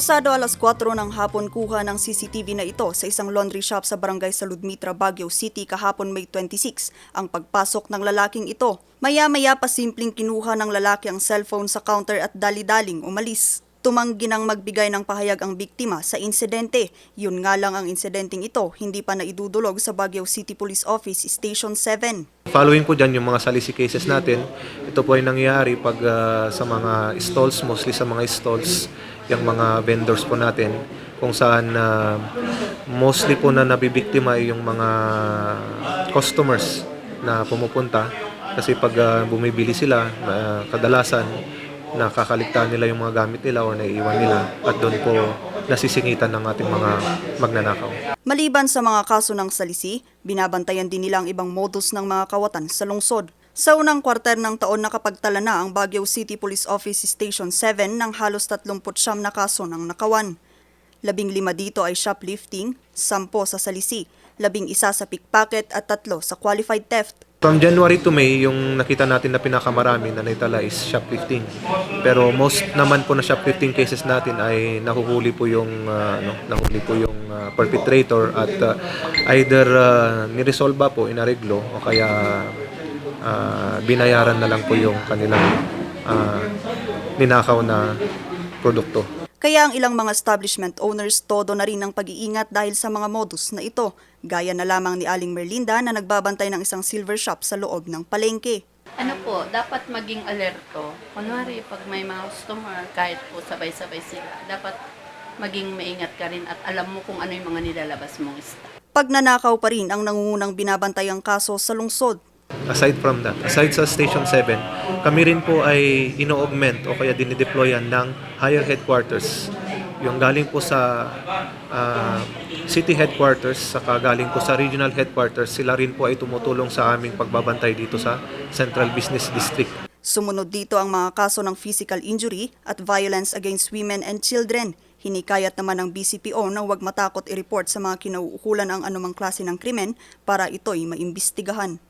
Pasado alas 4 ng hapon kuha ng CCTV na ito sa isang laundry shop sa barangay Saludmitra, Baguio City kahapon May 26 ang pagpasok ng lalaking ito. Maya-maya pa simpleng kinuha ng lalaki ang cellphone sa counter at dali-daling umalis. Tumanggi nang magbigay ng pahayag ang biktima sa insidente. Yun nga lang ang insidenteng ito hindi pa naidudulog sa Baguio City Police Office Station 7. Following po dyan yung mga salisi cases natin. Ito po ay nangyayari pag ah, sa mga stalls, mostly sa mga stalls, yung mga vendors po natin, kung saan ah, mostly po na nabibiktima yung mga customers na pumupunta. Kasi pag ah, bumibili sila, ah, kadalasan nakakaligtaan nila yung mga gamit nila o naiiwan nila at doon po nasisingitan ng ating mga magnanakaw. Maliban sa mga kaso ng salisi, binabantayan din nila ang ibang modus ng mga kawatan sa lungsod. Sa unang kwarter ng taon nakapagtala na ang Baguio City Police Office Station 7 ng halos 39 na kaso ng nakawan. Labing lima dito ay shoplifting, sampo sa salisi, labing isa sa pickpocket at tatlo sa qualified theft. From January to May, yung nakita natin na pinakamarami na naitala is shoplifting. Pero most naman po na shoplifting cases natin ay nahuhuli po yung uh, ano, nahuli po yung uh, perpetrator at uh, either uh, niresolba po inareglo o kaya uh, binayaran na lang po yung kanilang uh, ninakaw na produkto. Kaya ang ilang mga establishment owners todo na rin ng pag-iingat dahil sa mga modus na ito, gaya na lamang ni Aling Merlinda na nagbabantay ng isang silver shop sa loob ng palengke. Ano po, dapat maging alerto. Kunwari, pag may mga customer, kahit po sabay-sabay sila, dapat maging maingat ka rin at alam mo kung ano yung mga nilalabas mong stock. Pag nanakaw pa rin ang nangungunang binabantayang kaso sa lungsod, Aside from that, aside sa Station 7, kami rin po ay ino-augment o kaya dinideployan ng higher headquarters. Yung galing po sa ah, city headquarters, saka galing po sa regional headquarters, sila rin po ay tumutulong sa aming pagbabantay dito sa Central Business District. Sumunod dito ang mga kaso ng physical injury at violence against women and children. Hinikayat naman ng BCPO na huwag matakot i-report sa mga kinauukulan ang anumang klase ng krimen para ito'y maimbestigahan.